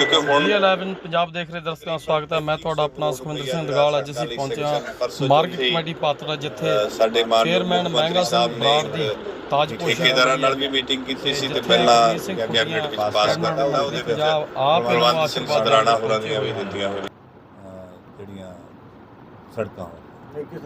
ਕਿਉਂਕਿ ਹੁਣ ਜੀ 11 ਪੰਜਾਬ ਦੇਖ ਰਹੇ ਦਰਸ਼ਕਾਂ ਦਾ ਸਵਾਗਤ ਹੈ। ਮੈਂ ਤੁਹਾਡਾ ਆਪਣਾ ਸੁਖਵਿੰਦਰ ਸਿੰਘ ਦਗਾਲ। ਅੱਜ ਅਸੀਂ ਪਹੁੰਚੇ ਹਾਂ ਮਾਰਕੀਟ ਕਮੇਟੀ ਪਾਤਰਾ ਜਿੱਥੇ ਸਾਡੇ ਚੇਅਰਮੈਨ ਮਹਿੰਗਾ ਸਿੰਘ ਸਾਹਿਬ ਨੇ ਬਰਾੜ ਦੀ ਇੱਕ ਤਾਜ ਪੋਸ਼ੀ ਠੇਕੇਦਾਰਾਂ ਨਾਲ ਵੀ ਮੀਟਿੰਗ ਕੀਤੀ ਸੀ ਤੇ ਪਹਿਲਾਂ ਕੈਬਨਿਟ ਵਿੱਚ ਪਾਸ ਕਰਤਾ ਉਹਦੇ ਵਿੱਚ ਆਪ ਨੂੰ ਪ੍ਰਵਾਨਿਤ ਸਿੰਘ ਸਦਰਾਣਾ ਦੇ ਹੋਰਾਂ ਦੀਆਂ ਵੀ ਦਿੱਤੀਆਂ ਹੋਈਆਂ। ਜਿਹੜੀਆਂ ਸੜਕਾਂ ਥੈਂਕ ਯੂ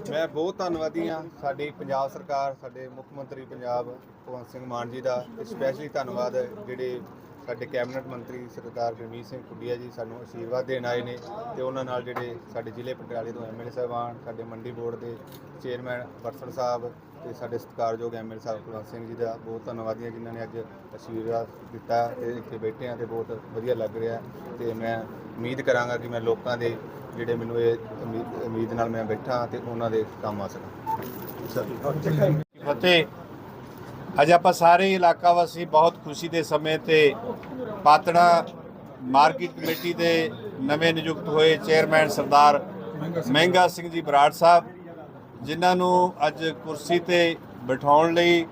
ਮੈਂ ਬਹੁਤ ਧੰਨਵਾਦੀ ਹਾਂ ਸਾਡੀ ਪੰਜਾਬ ਸਰਕਾਰ, ਸਾਡੇ ਮੁੱਖ ਮੰਤਰੀ ਪੰਜਾਬ ਭਗਵੰਤ ਸਿੰਘ ਮਾਨ ਜੀ ਦਾ ਤੇ ਸਪੈਸ਼ਲੀ ਧੰਨਵਾਦ ਜਿਹੜੇ ਸਾਡੇ ਕੈਬਨਿਟ ਮੰਤਰੀ ਸਰਦਾਰ ਗੁਰਮੀਤ ਸਿੰਘ ਕੁੱਡੀਆ ਜੀ ਸਾਨੂੰ ਆਸ਼ੀਰਵਾਦ ਦੇਣ ਆਏ ਨੇ ਤੇ ਉਹਨਾਂ ਨਾਲ ਜਿਹੜੇ ਸਾਡੇ ਜ਼ਿਲ੍ਹੇ ਪਟਿਆਲੇ ਤੋਂ ਐਮਐਲਏ ਸਾਹਿਬਾਨ, ਸਾਡੇ ਮੰਡੀ ਬੋਰਡ ਦੇ ਚੇਅਰਮੈਨ ਬਰਸਨ ਸਾਹਿਬ ਤੇ ਸਾਡੇ ਸਤਿਕਾਰਯੋਗ ਐਮਐਲਏ ਸਾਹਿਬ ਕੁਲਵੰਤ ਸਿੰਘ ਜੀ ਦਾ ਬਹੁਤ ਧੰਨਵਾਦੀ ਹਾਂ ਜਿਨ੍ਹਾਂ ਨੇ ਅੱਜ ਆਸ਼ੀਰਵਾਦ ਦਿੱਤਾ ਤੇ ਇੱਥੇ ਬੈਠੇ ਹਾਂ ਤੇ ਬਹੁਤ ਵਧੀਆ ਲੱਗ ਰਿਹਾ ਤੇ ਮੈਂ ਉਮੀਦ ਕਰਾਂਗਾ ਕਿ ਮੈਂ ਲੋਕਾਂ ਦੇ ਜਿਹੜੇ ਮੈਨੂੰ ਇਹ ਉਮੀਦ ਉਮੀਦ ਨਾਲ ਮੈਂ ਬੈਠਾ ਤੇ ਉਹਨਾਂ ਦੇ ਕੰਮ ਆ ਸਕਾਂ ਫਤਿਹ। ਅੱਜ ਆਪਾਂ ਸਾਰੇ ਇਲਾਕਾ ਵਾਸੀ ਬਹੁਤ ਖੁਸ਼ੀ ਦੇ ਸਮੇਂ ਤੇ ਪਾਤੜਾ ਮਾਰਕੀਟ ਕਮੇਟੀ ਦੇ ਨਵੇਂ ਨਿਯੁਕਤ ਹੋਏ ਚੇਅਰਮੈਨ ਸਰਦਾਰ ਮਹਿੰਗਾ ਸਿੰਘ ਜੀ ਬਰਾੜ ਸਾਹਿਬ ਜਿਨ੍ਹਾਂ ਨੂੰ ਅੱਜ ਕੁਰਸੀ ਤੇ ਬਿਠਾਉਣ ਲਈ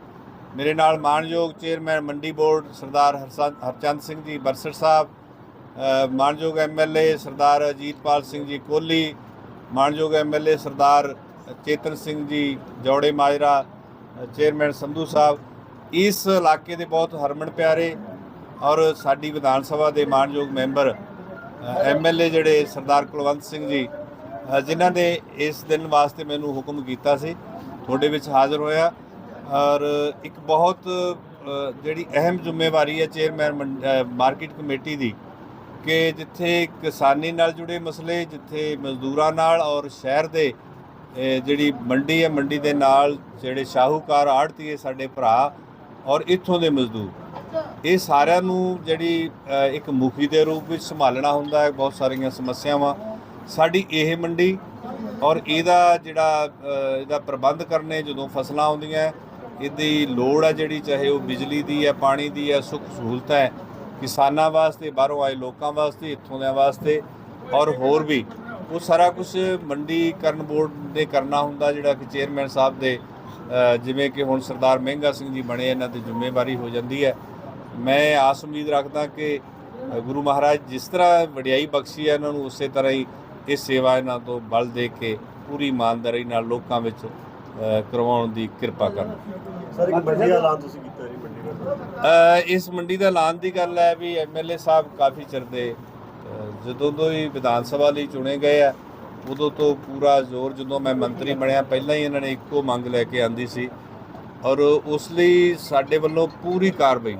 ਮੇਰੇ ਨਾਲ ਮਾਨਯੋਗ ਚੇਅਰਮੈਨ ਮੰਡੀ ਬੋਰਡ ਸਰਦਾਰ ਹਰਸਨ- ਹਰਚੰਦ ਸਿੰਘ ਜੀ ਬਰਸਰ ਸਾਹਿਬ ਅ, ਮਾਨਯੋਗ ਐਮਐਲਏ ਸਰਦਾਰ ਅਜੀਤਪਾਲ ਸਿੰਘ ਜੀ ਕੋਹਲੀ ਮਾਨਯੋਗ ਐਮਐਲਏ ਸਰਦਾਰ ਚੇਤਨ ਸਿੰਘ ਜੀ ਜੋੜੇ ਮਾਜਰਾ ਚੇਅਰਮੈਨ ਸੰਧੂ ਸਾਹਿਬ ਇਸ ਇਲਾਕੇ ਦੇ ਬਹੁਤ ਹਰਮਨ ਪਿਆਰੇ ਔਰ ਸਾਡੀ ਵਿਧਾਨ ਸਭਾ ਦੇ ਮਾਨਯੋਗ ਮੈਂਬਰ ਐਮਐਲਏ ਜਿਹੜੇ ਸਰਦਾਰ ਕੁਲਵੰਤ ਸਿੰਘ ਜੀ ਜਿਨ੍ਹਾਂ ਨੇ ਇਸ ਦਿਨ ਵਾਸਤੇ ਮੈਨੂੰ ਹੁਕਮ ਕੀਤਾ ਸੀ, ਤੁਹਾਡੇ ਵਿੱਚ ਹਾਜ਼ਰ ਹੋਇਆ। ਔਰ ਇੱਕ ਬਹੁਤ ਜਿਹੜੀ ਅਹਿਮ ਜ਼ਿੰਮੇਵਾਰੀ ਹੈ ਚੇਅਰਮੈਨ ਮੰਡ- ਮਾਰਕੀਟ ਕਮੇਟੀ ਦੀ, ਕਿ ਜਿੱਥੇ ਕਿਸਾਨੀ ਨਾਲ ਜੁੜੇ ਮਸਲੇ, ਜਿੱਥੇ ਮਜ਼ਦੂਰਾਂ ਨਾਲ ਔਰ ਸ਼ਹਿਰ ਦੇ ਜਿਹੜੀ ਮੰਡੀ ਹੈ, ਮੰਡੀ ਦੇ ਨਾਲ ਜਿਹੜੇ ਸ਼ਾਹੂਕਾਰ ਆੜਤੀਏ ਸਾਡੇ ਭਰਾ ਔਰ ਇੱਥੋਂ ਦੇ ਮਜ਼ਦੂਰ। ਇਹ ਸਾਰਿਆਂ ਨੂੰ ਜਿਹੜੀ ਇੱਕ ਮੁਖੀ ਦੇ ਰੂਪ ਵਿੱਚ ਸੰਭਾਲਣਾ ਹੁੰਦਾ ਹੈ, ਬਹੁਤ ਸਾਰੀਆਂ ਸਮੱਸਿਆਵਾਂ ਸਾਡੀ ਇਹ ਮੰਡੀ ਔਰ ਇਹਦਾ ਜਿਹੜਾ ਇਹਦਾ ਪ੍ਰਬੰਧ ਕਰਨੇ ਜਦੋਂ ਫਸਲਾਂ ਆਉਂਦੀਆਂ, ਇਹਦੀ ਲੋੜ ਹੈ ਜਿਹੜੀ, ਚਾਹੇ ਉਹ ਬਿਜਲੀ ਦੀ ਹੈ, ਪਾਣੀ ਦੀ ਹੈ, ਸੁੱਖ ਸਹੂਲਤ ਹੈ, ਕਿਸਾਨਾਂ ਵਾਸਤੇ, ਬਾਹਰੋਂ ਆਏ ਲੋਕਾਂ ਵਾਸਤੇ, ਇੱਥੋਂ ਦਿਆਂ ਵਾਸਤੇ ਔਰ ਹੋਰ ਵੀ, ਉਹ ਸਾਰਾ ਕੁਝ ਮੰਡੀਕਰਨ ਬੋਰਡ ਨੇ ਕਰਨਾ ਹੁੰਦਾ, ਜਿਹੜਾ ਕਿ ਚੇਅਰਮੈਨ ਸਾਹਿਬ ਦੇ ਜਿਵੇਂ ਕਿ ਹੁਣ ਸਰਦਾਰ ਮਹਿੰਗਾ ਸਿੰਘ ਜੀ ਬਣੇ, ਇਹਨਾਂ ਦੀ ਜ਼ਿੰਮੇਵਾਰੀ ਹੋ ਜਾਂਦੀ ਹੈ। ਮੈਂ ਆਸ ਉਮੀਦ ਰੱਖਦਾ ਕਿ ਗੁਰੂ ਮਹਾਰਾਜ ਜਿਸ ਤਰ੍ਹਾਂ ਵਡਿਆਈ ਬਖਸ਼ੀ ਹੈ, ਇਹਨਾਂ ਨੂੰ ਉਸੇ ਤਰ੍ਹਾਂ ਹੀ ਇਹ ਸੇਵਾ ਇਹਨਾਂ ਤੋਂ ਬਲ ਦੇ ਕੇ ਪੂਰੀ ਇਮਾਨਦਾਰੀ ਨਾਲ ਲੋਕਾਂ ਵਿੱਚ ਕਰਵਾਉਣ ਦੀ ਕਿਰਪਾ ਕਰਨ। ਸਰ ਇੱਕ ਮੰਡੀ ਦਾ ਐਲਾਨ ਤੁਸੀਂ ਕੀਤਾ ਜੀ ਮੰਡੀ ਦਾ ਅ, ਇਸ ਮੰਡੀ ਦਾ ਐਲਾਨ ਦੀ ਗੱਲ ਹੈ ਵੀ ਐਮਐਲਏ ਸਾਹਿਬ ਕਾਫੀ ਚਿਰ ਦੇ ਜਦੋਂ ਤੋਂ ਹੀ ਵਿਧਾਨ ਸਭਾ ਲਈ ਚੁਣੇ ਗਏ ਆ ਉਦੋਂ ਤੋਂ ਪੂਰਾ ਜ਼ੋਰ ਜਦੋਂ ਮੈਂ ਮੰਤਰੀ ਬਣਿਆ ਪਹਿਲਾਂ ਹੀ ਇਹਨਾਂ ਨੇ ਇੱਕੋ ਮੰਗ ਲੈ ਕੇ ਆਂਦੀ ਸੀ। ਔਰ ਉਸ ਲਈ ਸਾਡੇ ਵੱਲੋਂ ਪੂਰੀ ਕਾਰਵਾਈ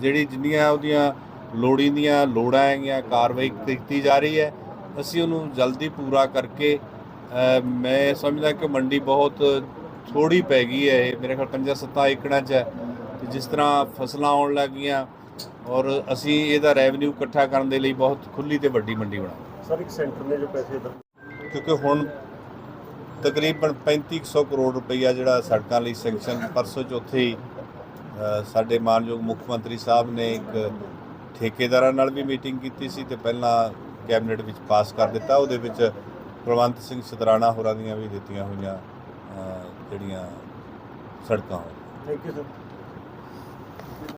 ਜਿਹੜੀ ਜਿੰਨੀਆਂ ਉਹਦੀਆਂ ਲੋੜੀਂਦੀਆਂ ਲੋੜਾਂ ਹੈਗੀਆਂ ਕਾਰਵਾਈ ਕੀਤੀ ਜਾ ਰਹੀ ਹੈ। ਅਸੀਂ ਉਹਨੂੰ ਜਲਦੀ ਪੂਰਾ ਕਰਕੇ ਮੈਂ ਸਮਝਦਾ ਕਿ ਮੰਡੀ ਬਹੁਤ ਥੋੜੀ ਪੈ ਗਈ ਹੈ ਇਹ। ਮੇਰੇ ਖਿਆਲ 5-7 ਏਕੜਾਂ 'ਚ ਹੈ। ਤੇ ਜਿਸ ਤਰ੍ਹਾਂ ਫਸਲਾਂ ਆਉਣ ਲੱਗੀਆਂ ਔਰ ਅਸੀਂ ਇਹਦਾ ਰੈਵਨਿਊ ਇਕੱਠਾ ਕਰਨ ਦੇ ਲਈ ਬਹੁਤ ਖੁੱਲੀ ਤੇ ਵੱਡੀ ਮੰਡੀ ਬਣਾਵਾਂਗੇ ਸਰ ਇੱਕ ਸੈਂਟਰ ਨੇ ਜੋ ਪੈਸੇ ਦਾ ਕਿਉਂਕਿ ਹੁਣ ਤਕਰੀਬਨ 3500 ਕਰੋੜ ਰੁਪਈਆ ਜਿਹੜਾ ਸੜਕਾਂ ਲਈ ਸੈਂਕਸ਼ਨ ਪਰਸੋਂ ਚੌਥੇ ਹੀ ਸਾਡੇ ਮਾਨਯੋਗ ਮੁੱਖ ਮੰਤਰੀ ਸਾਹਿਬ ਨੇ ਇੱਕ ਠੇਕੇਦਾਰਾਂ ਨਾਲ ਵੀ ਮੀਟਿੰਗ ਕੀਤੀ ਸੀ ਤੇ ਪਹਿਲਾਂ ਕੈਬਨਿਟ ਵਿੱਚ ਪਾਸ ਕਰ ਦਿੱਤਾ। ਉਹਦੇ ਵਿੱਚ ਪ੍ਰਵੰਤ ਸਿੰਘ ਸਦਰਾਣਾ ਹੋਰਾਂ ਦੀਆਂ ਵੀ ਦਿੱਤੀਆਂ ਹੋਈਆਂ ਜਿਹੜੀਆਂ ਸੜਕਾਂ ਥੈਂਕ ਯੂ ਸਰ